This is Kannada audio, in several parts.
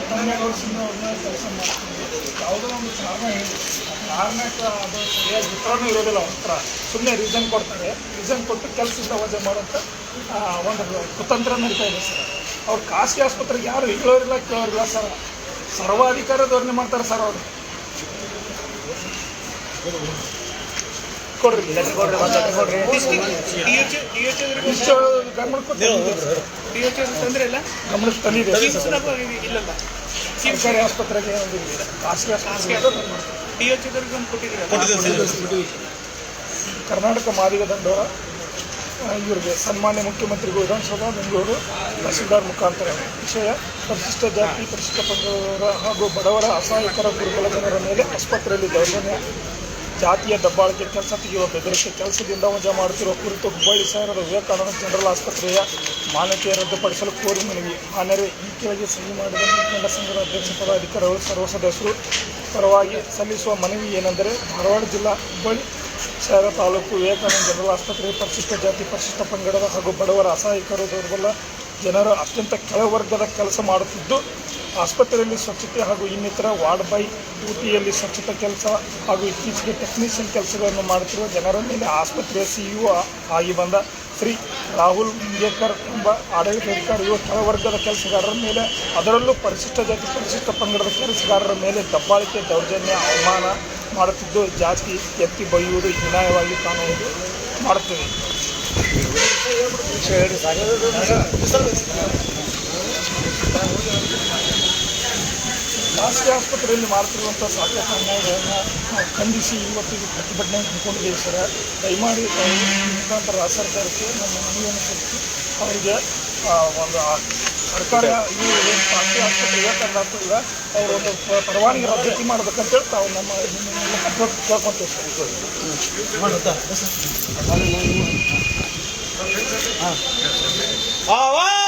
ಅವ್ರನ್ನ ಕೆಲಸ ಯಾವುದೋ ಒಂದು ಕಾರಣ ಹೇಳಿ ಕಾರಣಕ್ಕೆ ಅದು ಸರಿಯಾಗಿ ಉತ್ತರನೂ ಇರೋದಿಲ್ಲ ಹತ್ರ ಸುಮ್ಮನೆ ರೀಸನ್ ಕೊಡ್ತಾರೆ ರೀಸನ್ ಕೊಟ್ಟು ಕೆಲಸದಿಂದ ವಜೆ ಮಾಡೋಂಥ ಒಂದು ಕುತಂತ್ರ ನಡೀತಾ ಇದೆ ಸರ್. ಅವ್ರು ಖಾಸಗಿ ಆಸ್ಪತ್ರೆಗೆ ಯಾರು ಇಲ್ಲೋರಿಲ್ಲ ಕೇಳೋರಿಲ್ಲ ಸರ್. ಸರ್ವಾಧಿಕಾರ ಧೋರಣೆ ಮಾಡ್ತಾರೆ ಸರ್ ಅವರು. ಕೊಡ್ರಿ ಲೆಟರ್ ಕೊಡ್ರಿ ಒಂದು ಲೆಟರ್ ಕೊಡ್ರಿ. ಇಷ್ಟು ಗಮನಕ್ಕೆ ತಂದಿದೆ. ತೊಂದರೆ ಇಲ್ಲ? ಗಮನಕ್ಕೆ ಇಲ್ಲಲ್ಲ? ಸರ್ಕಾರಿ ಆಸ್ಪತ್ರೆಗೆ ಒಂದು ಖಾಸಗಿ ಆಸ್ಪತ್ರೆಗೆ ಡಿ ಎಚ್ ಒಂದು ಕೊಟ್ಟಿದ್ರೆ ಕರ್ನಾಟಕ ಮಾದಿಗ ದಂಡೋರ ಆ, ಇವರಿಗೆ ಸನ್ಮಾನ್ಯ ಮುಖ್ಯಮಂತ್ರಿಗಳು ವಿಧಾನಸಭಾ ಬೆಂಗಳೂರು ತಹಸೀಲ್ದಾರ್ ಮುಖಾಂತರ. ವಿಷಯ ಪರಿಶಿಷ್ಟ ಜಾತಿ ಪರಿಶಿಷ್ಟ ಪಂಗಡವರ ಹಾಗೂ ಬಡವರ ಅಸಹಾಯಕರ ದುರ್ಬಲ ಜನರ ಮೇಲೆ ಆಸ್ಪತ್ರೆಯಲ್ಲಿ ದೌರ್ಜನ್ಯ. ಜಾತಿಯ ದಬ್ಬಾಳಿಕೆ ಕೆಲಸ ತೆಗೆಯುವ ಬೆದರಿಕೆ ಕೆಲಸದಿಂದ ವಜಾ ಮಾಡುತ್ತಿರುವ ಕುರಿತು ಹುಬ್ಬಳ್ಳಿ ಸಹರದ ವಿವೇಕಾನಂದ ಜನರಲ್ ಆಸ್ಪತ್ರೆಯ ಮಾನ್ಯತೆ ರದ್ದುಪಡಿಸಲು ಕೋರಿ ಮನವಿ. ಮಾನ್ಯರು ಈ ಕೆಳಗೆ ಸಹಿ ಮಾಡಿದ ಮುಖಂಡ ಸಂಘದ ಅಧ್ಯಕ್ಷ ಪದಾಧಿಕಾರಿಗಳು ಸರ್ವ ಸದಸ್ಯರು ಪರವಾಗಿ ಸಲ್ಲಿಸುವ ಮನವಿ ಏನೆಂದರೆ ಧಾರವಾಡ ಜಿಲ್ಲಾ ಹುಬ್ಬಳ್ಳಿ ಶಹರ ತಾಲೂಕು ವಿವೇಕಾನಂದ ಜನರಲ್ ಆಸ್ಪತ್ರೆ ಪರಿಶಿಷ್ಟ ಜಾತಿ, ಪರಿಶಿಷ್ಟ ಪಂಗಡದ ಹಾಗೂ ಬಡವರ ಅಸಹಾಯಕರು, ದುರ್ಬಲ ಜನರು ಅತ್ಯಂತ ಕೆಳವರ್ಗದ ಕೆಲಸ ಮಾಡುತ್ತಿದ್ದು ಆಸ್ಪತ್ರೆಯಲ್ಲಿ ಸ್ವಚ್ಛತೆ ಹಾಗೂ ಇನ್ನಿತರ ವಾರ್ಡ್ ಬೈ ಡ್ಯೂಟಿಯಲ್ಲಿ ಸ್ವಚ್ಛತಾ ಕೆಲಸ ಹಾಗೂ ಇತ್ತೀಚೆಗೆ ಟೆಕ್ನಿಷಿಯನ್ ಕೆಲಸಗಳನ್ನು ಮಾಡುತ್ತಿರುವ ಜನರ ಮೇಲೆ ಆಸ್ಪತ್ರೆಯ ಸಿಇಒ ಆಗಿ ಬಂದ ಶ್ರೀ ರಾಹುಲ್ ಮುಂಗೇಕರ್ ಎಂಬ ಆಡಳಿತಾಧಿಕಾರಿಯು ಕೆಳವರ್ಗದ ಕೆಲಸಗಾರರ ಮೇಲೆ ಅದರಲ್ಲೂ ಪರಿಶಿಷ್ಟ ಜಾತಿ, ಪರಿಶಿಷ್ಟ ಪಂಗಡದ ಕೆಲಸಗಾರರ ಮೇಲೆ ದಬ್ಬಾಳಿಕೆ, ದೌರ್ಜನ್ಯ, ಅವಮಾನ ಮಾಡುತ್ತಿದ್ದು ಜಾತಿ ಎತ್ತಿ ಬೈಯುವುದು ಹೀನಾಯವಾಗಿ ಕಾಣುವುದು ಮಾಡುತ್ತದೆ. ಖಾಸಗಿ ಆಸ್ಪತ್ರೆಯಲ್ಲಿ ಮಾಡ್ತಿರುವಂಥ ಸಾಕಷ್ಟು ಅನ್ಯಾಯಗಳನ್ನು ಖಂಡಿಸಿ ಇವತ್ತಿಗೆ ಪ್ರತಿಭಟನೆ ಹಮ್ಮಿಕೊಂಡಿದ್ದೀವಿ ಸರ್. ದಯಮಾಡಿ ಮುಖಾಂತರ ರಾಜ್ಯ ಸರ್ಕಾರಕ್ಕೆ ನಮ್ಮ ಮನವಿಯನ್ನು ಸಲ್ಲಿಸಿ. ಅವರಿಗೆ ಒಂದು ಸರ್ಕಾರ ಇವು ಖಾಸಗಿ ಆಸ್ಪತ್ರೆ ಯಾಕಂದ್ರೆ ಅವರು ಒಂದು ಪರವಾನಗಿ ರದ್ದತಿ ಮಾಡಬೇಕಂತೇಳಿ ತಾವು ನಮ್ಮ ಕೇಳ್ಕೊತೀವಿ ಸರ್. ಹಾಂ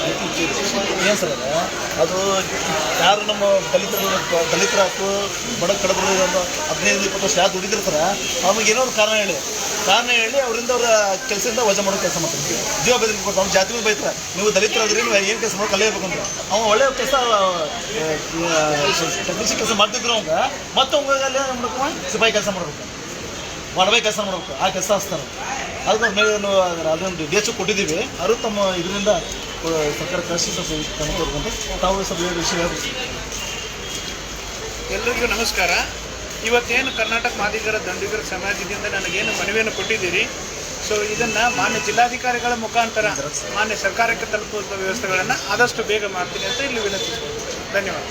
ಮಾಹಿತಿ ಅದು? ಯಾರು ನಮ್ಮ ದಲಿತರು ದಲಿತರಾಯ್ತು ಬಡ ಕಡಬರು ಒಂದು ಹದಿನೈದು ಇಪ್ಪತ್ತು ವರ್ಷ ಯಾರು ದುಡಿದಿರ್ತಾರೆ ಅವ್ರಿಗೆ ಏನೋ ಒಂದು ಕಾರಣ ಹೇಳಿ. ಕಾರಣ ಹೇಳಿ ಅವರಿಂದ ಅವರ ಕೆಲಸದಿಂದ ವಜಾ ಮಾಡೋ ಕೆಲಸ ಮಾಡ್ತಾರೆ. ಜೀವ ಬೆದರಿಕೆ ಕೊಡ್ತಾರೆ ಅವ್ನು ಜಾತಿ ಮೇಲೆ ಬೈತಾರೆ. ನೀವು ದಲಿತರಾದ್ರಿ ನೀವು ಏನು ಕೆಲಸ ಮಾಡೋ ಕಲಿಯಬೇಕು ಅಂತ ಅವ್ನು ಒಳ್ಳೆಯ ಕೆಲಸ ಟೆಕ್ನಿಷಿಯನ್ ಕೆಲಸ ಮಾಡ್ತಿದ್ರು ಅವಂಗ. ಮತ್ತೆ ಅವಂಗ ಅಲ್ಲಿ ಏನ್ ಮಾಡ್ಬೇಕು ಸಿಪಾಯಿ ಕೆಲಸ ಮಾಡ್ಬೇಕು. ಒಡವೆ ಕೆಲಸ ಮಾಡ್ಬೇಕು. ಆ ಕೆಲಸ ಹಚ್ತಾರೆ ಅದಕ್ಕೆ ಮೇಲೆ ಅದೊಂದು ಎಚ್ ಕೊಟ್ಟಿದ್ದೀವಿ. ಅವರು ತಮ್ಮ ಇದರಿಂದ ಸರ್ಕಾರ ಕಳಿಸಿ ಸ್ವಲ್ಪ ಕೊಡ್ಕೊಂಡು ತಾವು ಸ್ವಲ್ಪ ವಿಷಯ ಎಲ್ಲರಿಗೂ ನಮಸ್ಕಾರ. ಇವತ್ತೇನು ಕರ್ನಾಟಕ ಮಾದಿಗರ ದಂಡಿಗರ ಸಮಾಜದಿಂದ ನನಗೇನು ಮನವಿಯನ್ನು ಕೊಟ್ಟಿದ್ದೀರಿ? ಸೊ ಇದನ್ನು ಮಾನ್ಯ ಜಿಲ್ಲಾಧಿಕಾರಿಗಳ ಮುಖಾಂತರ ಮಾನ್ಯ ಸರ್ಕಾರಕ್ಕೆ ತಲುಪುವಂಥ ವ್ಯವಸ್ಥೆಗಳನ್ನು ಆದಷ್ಟು ಬೇಗ ಮಾಡ್ತೀನಿ ಅಂತ ಇಲ್ಲಿ ವಿನಂತಿಸ್ತೀನಿ. ಧನ್ಯವಾದ.